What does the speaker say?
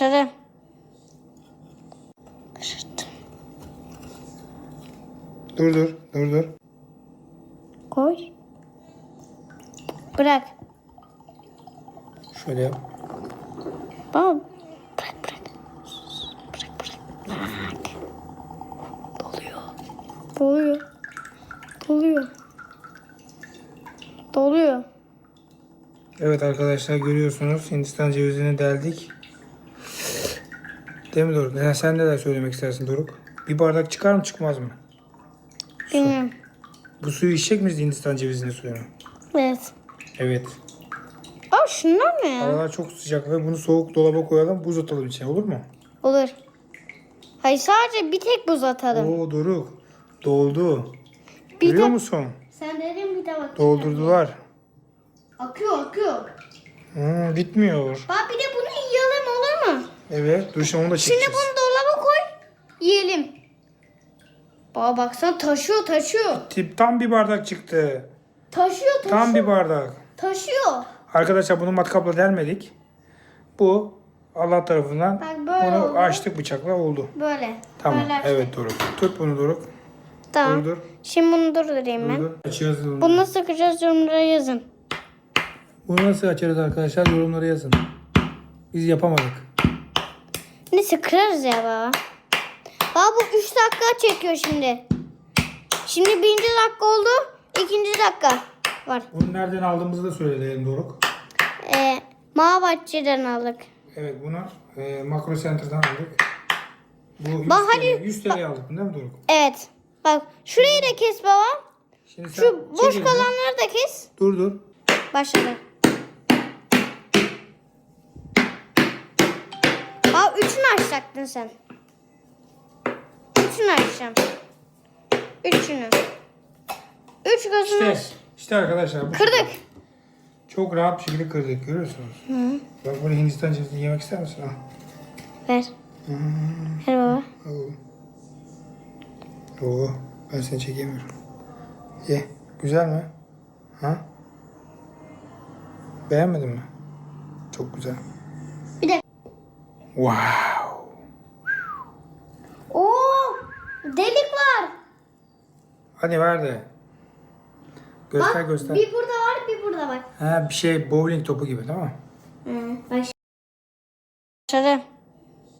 Başladı. Şaşırttım. Dur dur dur dur. Koy. Bırak. Şöyle yap. Baba bırak bırak. Bırak bırak. Bırak. Doluyor. Doluyor. Doluyor. Doluyor. Evet arkadaşlar görüyorsunuz Hindistan cevizini deldik. Değil mi Doruk? Sen, sen neler söylemek istersin Doruk? Bir bardak çıkar mı çıkmaz mı? Bilmiyorum. Bu suyu içecek miyiz Hindistan cevizinin suyunu? Evet. Evet. Aa şunlar ne ya? Havalar çok sıcak ve bunu soğuk dolaba koyalım buz atalım içine olur mu? Olur. Hayır sadece bir tek buz atalım. Oo Doruk doldu. Bir Görüyor musun? Sen dedin bir de bak. Doldurdular. Akıyor akıyor. Hmm, bitmiyor. Bak bir de bunu? Evet dur şimdi onu da Şimdi çekeceğiz. bunu dolaba koy. Yiyelim. Baba baksana taşıyor taşıyor. Tip tam bir bardak çıktı. Taşıyor taşıyor. Tam bir bardak. Taşıyor. Arkadaşlar bunu matkapla delmedik. Bu Allah tarafından Bak böyle bunu oldu. açtık bıçakla oldu. Böyle. Tamam. Böyle açtık. evet Doruk. Tut bunu Doruk. Tamam. Dur dur. Şimdi bunu durdurayım Dur ben. dur. Açıyoruz. Bunu. Bunu nasıl sıkacağız yorumlara yazın. bunu nasıl açarız arkadaşlar yorumlara yazın. Biz yapamadık. Neyse kırarız ya baba. Baba bu 3 dakika çekiyor şimdi. Şimdi birinci dakika oldu. ikinci dakika var. Bunu nereden aldığımızı da söyleyelim Doruk. Ee, Mağabahçe'den aldık. Evet bunu e, Makro Center'dan aldık. Bu 100 Bak TL, hadi. 100 TL'ye aldık değil mi Doruk? Evet. Bak şurayı da kes baba. Şimdi Şu boş kalanları da kes. Dur dur. Başladı. Üçünü açacaktın sen. Üçünü açacağım. Üçünü. Üç gözünü İşte, aç. işte arkadaşlar bu Kırdık. çok rahat bir şekilde kırdık görüyorsunuz. Bak bunu Hindistan cevizini yemek ister misin? Al. Ver. Ver baba. Oo. Oo, ben seni çekemiyorum. Ye. Güzel mi? Ha? Beğenmedin mi? Çok güzel. Wow. Oo, delik var. Hadi ver de. Göster Bak göster. bir burada var bir burada var. Ha bir şey bowling topu gibi değil mi? Hı, baş. Başladı.